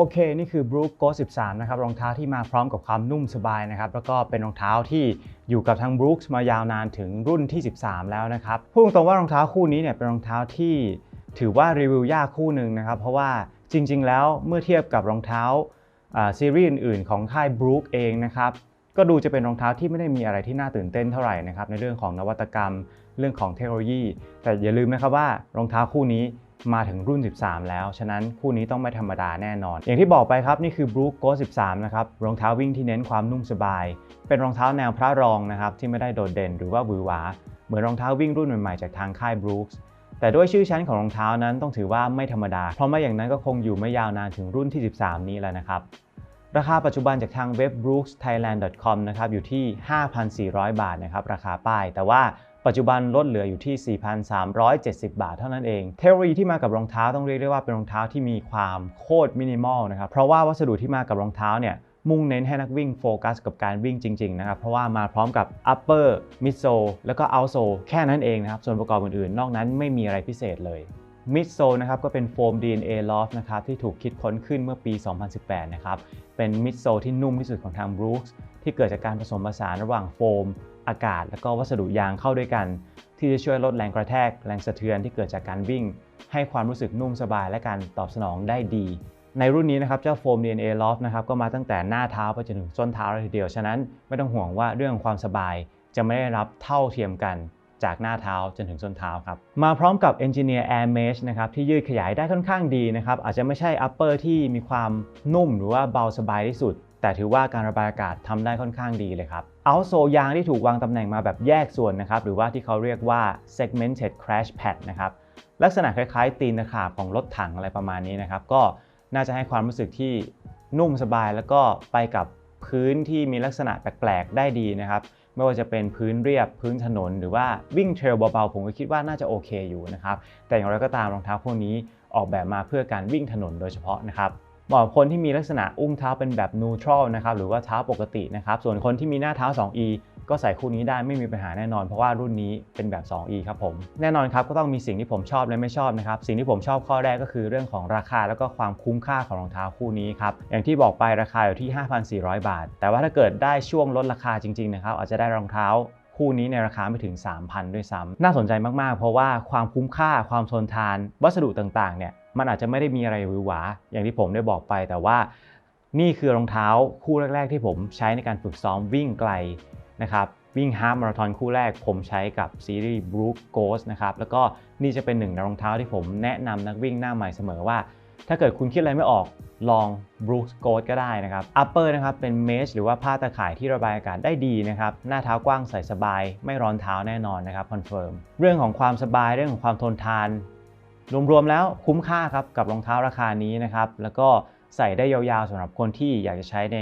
โอเค นี่คือ Brook Go 13 นะครับ รองเท้าที่มาพร้อมกับความนุ่มสบายนะครับ แล้วก็เป็นรองเท้าที่อยู่กับทาง Brooks มายาวนานถึงรุ่นที่ 13 แล้วนะครับ พูดตรงๆว่ารองเท้าคู่นี้เนี่ยเป็นรองเท้าที่ถือว่ารีวิวยากคู่หนึ่งนะครับ เพราะว่าจริง ๆ แล้วเมื่อเทียบกับรองเท้าอ่าซีรีส์อื่น ๆ ของค่าย Brook เองนะครับ ก็ดูจะเป็นรองเท้าที่ไม่ได้มีอะไรที่น่าตื่นเต้นเท่าไหร่นะครับ ในเรื่องของนวัตกรรม เรื่องของเทคโนโลยี แต่อย่าลืมนะครับว่ารองเท้าคู่นี้ มาถึงรุ่น 13 แล้ว ฉะนั้นคู่นี้ต้องไม่ธรรมดาแน่นอน อย่างที่บอกไปครับ นี่คือ Brook Go 13 นะครับ รองเท้าวิ่งที่เน้นความนุ่มสบาย เป็นรองเท้าแนวพระรองนะครับ ที่ไม่ได้โดดเด่นหรือว่าหวือหวา เหมือนรองเท้าวิ่งรุ่นใหม่ๆจากทางค่าย Brooks แต่ด้วยชื่อชั้นของรองเท้านั้นต้องถือว่าไม่ธรรมดา เพราะไม่อย่างนั้นก็คงอยู่ไม่ยาวนานถึงรุ่นที่ 13 นี้แล้วนะครับ ราคาปัจจุบันจากทางเว็บ brooksthailand.com นะครับอยู่ที่ 5,400 บาทนะครับราคาป้าย แต่ว่า ปัจจุบันลดเหลืออยู่ที่ 4,370 บาทเท่านั้นเอง เทคโนโลยีที่มากับรองเท้าต้องเรียกได้ว่าเป็นรองเท้าที่มีความโคตรมินิมอลนะครับ เพราะว่าวัสดุที่มากับรองเท้าเนี่ยมุ่งเน้นให้นักวิ่งโฟกัสกับการวิ่งจริงๆนะครับ เพราะว่ามาพร้อมกับ upper midsole แล้วก็ outsole แค่นั้นเองนะครับ ส่วนประกอบอื่นๆ นอกนั้นไม่มีอะไรพิเศษเลยมิดโซนะครับก็เป็นโฟม DNA Loft นะครับที่ถูกคิดค้นขึ้นเมื่อปี 2018 นะครับ เป็นมิดโซที่นุ่มที่สุดของทาง Brooks ที่เกิดจากการผสมผสานระหว่างโฟม อากาศ และก็วัสดุยางเข้าด้วยกัน ที่จะช่วยลดแรงกระแทก แรงสะเทือนที่เกิดจากการวิ่ง ให้ความรู้สึกนุ่มสบายและการตอบสนองได้ดี ในรุ่นนี้นะครับเจ้าโฟม DNA Loft นะครับก็มาตั้งแต่หน้าเท้าไปจนถึงส้นเท้าเลยทีเดียวฉะนั้นไม่ต้องห่วงว่าเรื่องของความสบายจะไม่ได้รับเท่าเทียมกันจากหน้าเท้าจนถึงส้นเท้าครับ มาพร้อมกับ Engineer Air Mesh นะครับที่ยืดขยายได้ค่อนข้างดีนะครับ อาจจะไม่ใช่ upper ที่มีความนุ่มหรือว่าเบาสบายที่สุด แต่ถือว่าการระบายอากาศทำได้ค่อนข้างดีเลยครับ outsole ยางที่ถูกวางตำแหน่งมาแบบแยกส่วนนะครับหรือว่าที่เขาเรียกว่า segmented crash pad นะครับลักษณะคล้ายๆ ตีนตะขาบของรถถังอะไรประมาณนี้นะครับก็น่าจะให้ความรู้สึกที่นุ่มสบายแล้วก็ไปกับพื้นที่มีลักษณะแปลกๆ ได้ดีนะครับ ไม่ว่าจะเป็นพื้นเรียบพื้นถนน หรือว่าวิ่งเทรลเบาๆ ผมก็คิดว่าน่าจะโอเคอยู่นะครับ แต่อย่างไรก็ตามรองเท้าพวกนี้ออกแบบมาเพื่อการวิ่งถนนโดยเฉพาะนะครับ เหมาะกับคนที่มีลักษณะอุ้งเท้าเป็นแบบนูทรัลนะครับหรือว่าเท้าปกตินะครับส่วนคนที่มีหน้าเท้า 2E ก็ใส่คู่นี้ได้ไม่มีปัญหาแน่นอน เพราะว่ารุ่นนี้เป็นแบบ 2E ครับผมแน่นอนครับก็ต้องมีสิ่งที่ผมชอบและไม่ชอบนะครับสิ่งที่ผมชอบข้อแรกก็คือเรื่องของราคาแล้วก็ความคุ้มค่าของรองเท้าคู่นี้ครับอย่างที่บอกไปราคาอยู่ที่ 5,400 บาท แต่ว่าถ้าเกิดได้ช่วงลดราคาจริงๆนะครับอาจจะได้รองเท้าคู่นี้ในราคาไม่ถึง 3,000 ด้วยซ้ำน่าสนใจมากๆ เพราะว่าความคุ้มค่าความทนทาน วัสดุต่างๆเนี่ย มันอาจจะไม่ได้มีอะไรหวือหวาอย่างที่ผมได้บอกไป แต่ว่านี่คือรองเท้าคู่แรก ๆ ที่ผมใช้ในการฝึกซ้อมวิ่งไกลนะครับวิ่งฮาล์ฟมาราธอนคู่แรกผมใช้กับซีรีส์ Brook Ghost นะครับแล้วก็นี่จะเป็นหนึ่งในรองเท้าที่ผมแนะนำนักวิ่งหน้าใหม่เสมอว่า ถ้าเกิดคุณคิดอะไรไม่ออกลอง Brooks Ghost ก็ได้นะครับ Upper นะครับเป็นเมชหรือว่าผ้าตะข่ายที่ระบายอากาศได้ดีนะครับหน้าเท้ากว้างใส่สบาย ไม่ร้อนเท้าแน่นอนนะครับคอนเฟิร์มเรื่องของความสบายเรื่องของความทนทาน รวมๆแล้วคุ้มค่าครับกับรองเท้าราคานี้นะครับแล้วก็ใส่ได้ยาวๆสำหรับคนที่อยากจะใช้ใน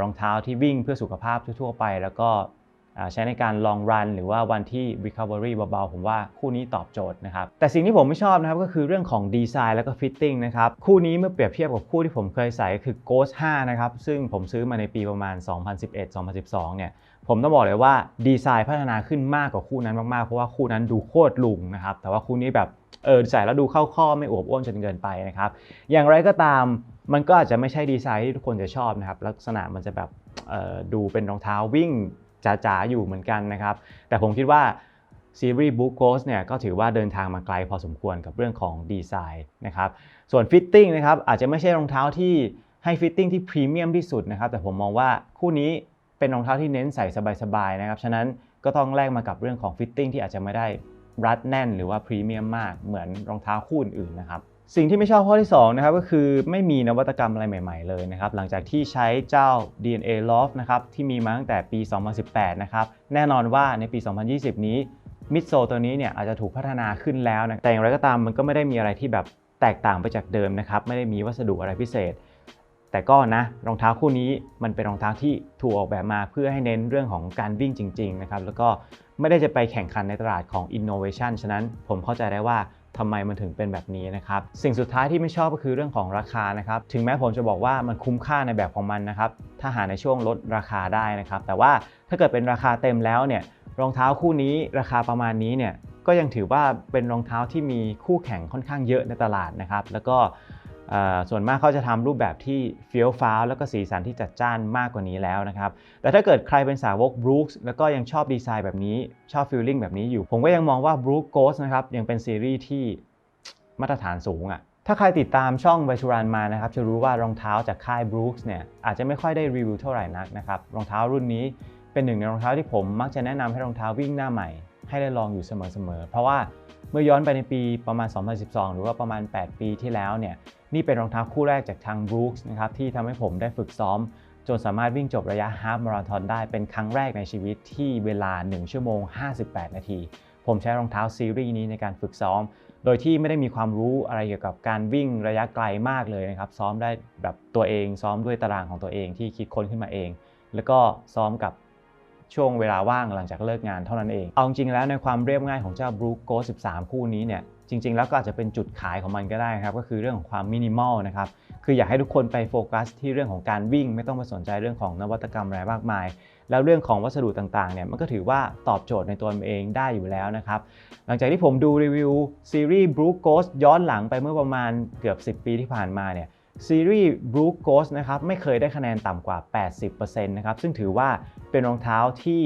รองเท้าที่วิ่งเพื่อสุขภาพทั่วๆไป แล้วก็ใช้ในการ long run หรือว่าวันที่ recovery เบาๆ ผมว่าคู่นี้ตอบโจทย์นะครับ แต่สิ่งที่ผมไม่ชอบนะครับก็คือเรื่องของดีไซน์แล้วก็ fitting นะครับ คู่นี้เมื่อเปรียบเทียบกับคู่ที่ผมเคยใส่ก็คือ Ghost 5 นะครับ ซึ่งผมซื้อมาในปีประมาณ 2011-2012 เนี่ย ผมต้องบอกเลยว่าดีไซน์พัฒนาขึ้นมากกว่าคู่นั้นมากๆ เพราะว่าคู่นั้นดูโคตรลุงนะครับ แต่ว่าคู่นี้แบบ เออใส่แล้วดูเข้าข้อไม่อวบอ้วนจนเกินไปนะครับ อย่างไรก็ตามมันก็อาจจะไม่ใช่ดีไซน์ที่ทุกคนจะชอบนะครับ ลักษณะมันจะแบบเออดูเป็นรองเท้าวิ่งจ๋าๆอยู่เหมือนกันนะครับ แต่ผมคิดว่าซีรีส์ Book Ghost เนี่ยก็ถือว่าเดินทางมาไกลพอสมควรกับเรื่องของดีไซน์นะครับ ส่วนฟิตติ้งนะครับอาจจะไม่ใช่รองเท้าที่ให้ฟิตติ้งที่พรีเมียมที่สุดนะครับ แต่ผมมองว่าคู่นี้เป็นรองเท้าที่เน้นใส่สบายๆนะครับ ฉะนั้นก็ต้องแลกมากับเรื่องของฟิตติ้งที่อาจจะไม่ได้ รัดแน่นหรือว่าพรีเมียมมากเหมือนรองเท้าคู่อื่นๆนะครับสิ่งที่ไม่ชอบข้อที่2นะครับก็คือไม่มีนวัตกรรมอะไรใหม่ๆเลยนะครับหลังจากที่ใช้เจ้า DNA Loft นะครับที่มีมาตั้งแต่ปี 2018 นะครับแน่นอนว่าในปี 2020 นี้มิดโซตัวนี้เนี่ยอาจจะถูกพัฒนาขึ้นแล้วนะแต่อย่างไรก็ตามมันก็ไม่ได้มีอะไรที่แบบแตกต่างไปจากเดิมนะครับไม่ได้มีวัสดุอะไรพิเศษ แต่ก็นะรองเท้าคู่นี้มันเป็นรองเท้าที่ถูกออกแบบมาเพื่อให้เน้นเรื่องของการวิ่งจริงๆนะครับแล้วก็ไม่ได้จะไปแข่งขันในตลาดของ innovation ฉะนั้นผมเข้าใจได้ว่าทำไมมันถึงเป็นแบบนี้นะครับ สิ่งสุดท้ายที่ไม่ชอบก็คือเรื่องของราคานะครับ ถึงแม้ผมจะบอกว่ามันคุ้มค่าในแบบของมันนะครับ ถ้าหาในช่วงลดราคาได้นะครับ แต่ว่าถ้าเกิดเป็นราคาเต็มแล้วเนี่ย รองเท้าคู่นี้ราคาประมาณนี้เนี่ย ก็ยังถือว่าเป็นรองเท้าที่มีคู่แข่งค่อนข้างเยอะในตลาดนะครับ แล้วก็ ส่วนมากเขาจะทำรูปแบบที่เฟี้ยวฟ้าวแล้วก็สีสันที่จัดจ้านมากกว่านี้แล้วนะครับ แต่ถ้าเกิดใครเป็นสาวก Brooks แล้วก็ยังชอบดีไซน์แบบนี้ ชอบฟีลลิ่งแบบนี้อยู่ ผมก็ยังมองว่า Brooks Ghost นะครับยังเป็นซีรีส์ที่มาตรฐานสูงอะ่ะ ถ้าใครติดตามช่องไวชูรันมานะครับ จะรู้ว่ารองเท้าจากค่าย Brooks เนี่ยอาจจะไม่ค่อยได้รีวิวเท่าไหร่นักนะครับ รองเท้ารุ่นนี้เป็นหนึ่งในรองเท้าที่ผมมักจะแนะนำให้รองเท้าวิ่งหน้าใหม่ ให้ได้ลองอยู่เสมอๆ เพราะว่าเมื่อย้อนไปในปีประมาณ 2012 หรือว่าประมาณ 8 ปีที่แล้วเนี่ยนี่เป็นรองเท้าคู่แรกจากทาง Brooks นะครับที่ทำให้ผมได้ฝึกซ้อม จนสามารถวิ่งจบระยะฮาล์ฟมาราธอนได้เป็นครั้งแรกในชีวิตที่เวลา 1 ชั่วโมง 58 นาที ผมใช้รองเท้าซีรีส์นี้ในการฝึกซ้อม โดยที่ไม่ได้มีความรู้อะไรเกี่ยวกับการวิ่งระยะไกลมากเลยนะครับ ซ้อมได้แบบตัวเองซ้อมด้วยตารางของตัวเองที่คิดค้นขึ้นมาเอง แล้วก็ซ้อมกับ ช่วงเวลาว่างหลังจากเลิกงานเท่านั้นเอง เอาจริงแล้วในความเรียบง่ายของเจ้า Brook Go 13 คู่นี้เนี่ยจริง ๆ แล้วก็อาจจะเป็นจุดขายของมันก็ได้ครับ ก็คือเรื่องของความมินิมอลนะครับ คืออยากให้ทุกคนไปโฟกัสที่เรื่องของการวิ่ง ไม่ต้องไปสนใจเรื่องของนวัตกรรมอะไรมากมาย แล้วเรื่องของวัสดุต่างๆเนี่ยมันก็ถือว่าตอบโจทย์ในตัวมันเองได้อยู่แล้วนะครับ หลังจากที่ผมดูรีวิวซีรีส์ Brook Ghost ย้อนหลังไปเมื่อประมาณเกือบ 10 ปีที่ผ่านมาเนี่ย ซีรีส์ Brook Ghost นะครับไม่เคยได้คะแนนต่ำกว่า 80%นะครับซึ่งถือว่าเป็นรองเท้าที่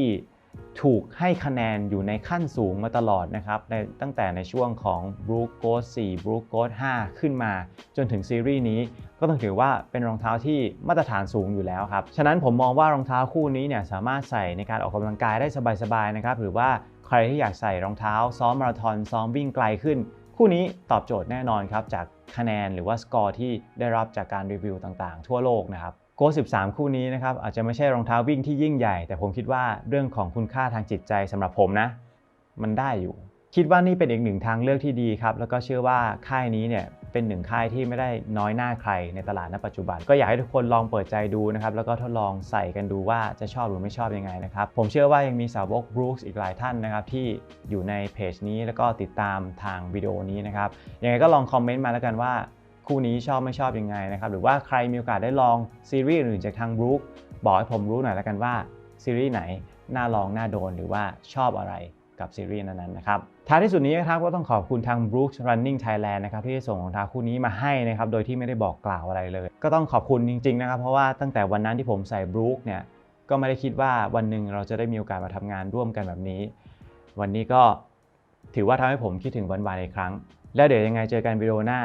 ถูกให้คะแนนอยู่ในขั้นสูงมาตลอดนะครับในตั้งแต่ในช่วงของ Brook Ghost 4 Brook Ghost 5 ขึ้นมา จนถึงซีรีส์นี้ก็ต้องถือว่าเป็นรองเท้าที่มาตรฐานสูงอยู่แล้วครับ ฉะนั้นผมมองว่ารองเท้าคู่นี้เนี่ยสามารถใส่ในการออกกำลังกายได้สบายๆนะครับหรือว่าใครที่อยากใส่รองเท้าซ้อมมาราธอนซ้อมวิ่งไกลขึ้น คู่นี้ตอบโจทย์แน่นอนครับ จากคะแนนหรือว่าสกอร์ที่ได้รับจากการรีวิวต่างๆ ทั่วโลกนะครับโก13 คู่นี้นะครับอาจจะไม่ใช่รองเท้าวิ่งที่ยิ่งใหญ่ แต่ผมคิดว่าเรื่องของคุณค่าทางจิตใจสำหรับผมนะ มันได้อยู่ คิดว่านี่เป็นอีกหนึ่งทางเลือกที่ดีครับ แล้วก็เชื่อว่าค่ายนี้เนี่ย เป็นหนึ่งค่ายที่ไม่ได้น้อยหน้าใครในตลาดณปัจจุบัน ก็อยากให้ทุกคนลองเปิดใจดูนะครับแล้วก็ทดลองใส่กันดูว่าจะชอบหรือไม่ชอบยังไงนะครับผมเชื่อว่ายังมีสาวก Brooks อีกหลายท่านนะครับที่อยู่ในเพจนี้แล้วก็ติดตามทางวิดีโอนี้นะครับยังไงก็ลองคอมเมนต์มาแล้วกันว่าคู่นี้ชอบไม่ชอบยังไงนะครับหรือว่าใครมีโอกาสได้ลองซีรีส์อื่นจากทาง Brook บอกให้ผมรู้หน่อยแล้วกันว่าซีรีส์ไหนน่าลองน่าโดนหรือว่าชอบอะไร กับซีรีส์นั้นๆนะครับท้ายที่สุดนี้นะครับก็ต้องขอบคุณทาง Brooks Running Thailand นะครับที่ได้ส่งรองเท้าคู่นี้มาให้นะครับโดยที่ไม่ได้บอกกล่าวอะไรเลย ก็ต้องขอบคุณจริงๆนะครับเพราะว่าตั้งแต่วันนั้นที่ผมใส่ Brook เนี่ยก็ไม่ได้คิดว่าวันหนึ่งเราจะได้มีโอกาสมาทำงานร่วมกันแบบนี้ วันนี้ก็ถือว่าทำให้ผมคิดถึงวันวานอีกครั้ง แล้วเดี๋ยวยังไงเจอกันวิดีโอหน้า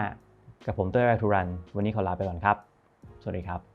กับผมเต้ยแวทูรัน วันนี้ขอลาไปก่อนครับ สวัสดีครับ